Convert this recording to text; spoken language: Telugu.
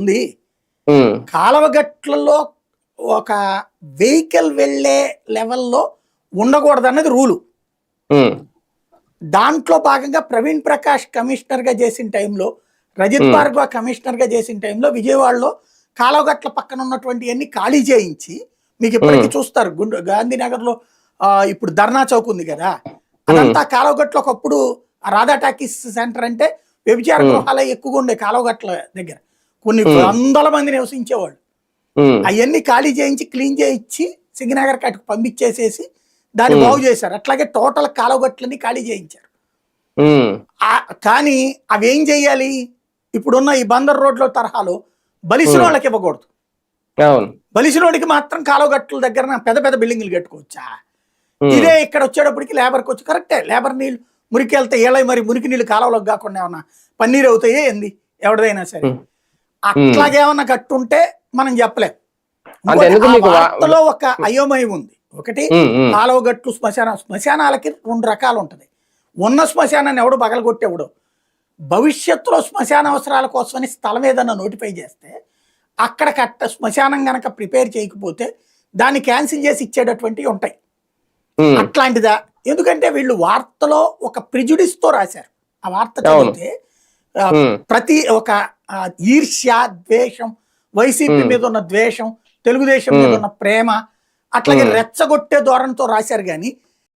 ఉంది. ఉమ్, కాలవగట్లలో ఒక వెహికల్ వెళ్ళే లెవెల్లో ఉండకూడదు అన్నది రూలు దాంట్లో భాగంగా ప్రవీణ్ ప్రకాష్ కమిషనర్గా చేసిన టైంలో రజిత్. భార్గవ కమిషనర్గా చేసిన టైంలో విజయవాడలో కాలువగట్ల పక్కన ఉన్నటువంటి అన్ని ఖాళీ చేయించి మీకు ఇప్పటికీ. చూస్తారు. గుండు గాంధీనగర్లో ఆ, ఇప్పుడు ధర్నా చౌక్ ఉంది కదా. అదంతా కాలువగట్ల ఒకప్పుడు రాధా టాకీస్ సెంటర్ అంటే వ్యభిచార. గృహాలే ఎక్కువగా ఉండే కాలువగట్ల దగ్గర. కొన్ని. వందల మంది నివసించేవాళ్ళు. అవన్నీ ఖాళీ చేయించి క్లీన్ చేయించి సింగనగర్ కట్టుకు పంపించేసేసి దాన్ని. బాగు చేశారు. అట్లాగే టోటల్ కాలువగట్లని ఖాళీ చేయించారు. కానీ అవి ఏం చెయ్యాలి ఇప్పుడున్న ఈ బందర్ రోడ్లో తరహాలో బలిసిన. వాళ్ళకి ఇవ్వకూడదు. అవును. బలిసినోడికి మాత్రం కాలువగట్ల దగ్గర పెద్ద పెద్ద బిల్డింగ్లు కట్టుకోవచ్చా? ఇదే ఇక్కడ వచ్చేటప్పటికి లేబర్కి వచ్చి కరెక్టే. లేబర్ నీళ్ళు మురికి వెళ్తే ఏళ్ళై మరి మురికి నీళ్ళు కాలువలోకి కాకుండా ఏమన్నా పన్నీరు అవుతాయే ఏంది? ఎవరిదైనా సరే. అట్లాగేమన్నా కట్టుంటే మనం చెప్పలేం. వార్తలో ఒక అయోమయం ఉంది. ఒకటి కాలువగట్లు శ్మశాన శ్మశానాలకి రెండు రకాలు ఉంటుంది ఉన్న శ్మశానాన్ని ఎవడు పగలగొట్టేవాడు భవిష్యత్తులో శ్మశాన అవసరాల కోసమని స్థలం ఏదన్నా నోటిఫై చేస్తే అక్కడ కట్ట శ్మశానం గనక ప్రిపేర్ చేయకపోతే దాన్ని క్యాన్సిల్ చేసి ఇచ్చేటటువంటివి ఉంటాయి. అట్లాంటిదా? ఎందుకంటే వీళ్ళు వార్తలో ఒక prejudice తో రాశారు. ఆ వార్త. చదివితే ప్రతి ఒక ఈర్ష్య ద్వేషం వైసీపీ. మీద ఉన్న ద్వేషం తెలుగుదేశం మీద. ఉన్న ప్రేమ అట్లాగే. రెచ్చగొట్టే ధోరణితో రాశారు కానీ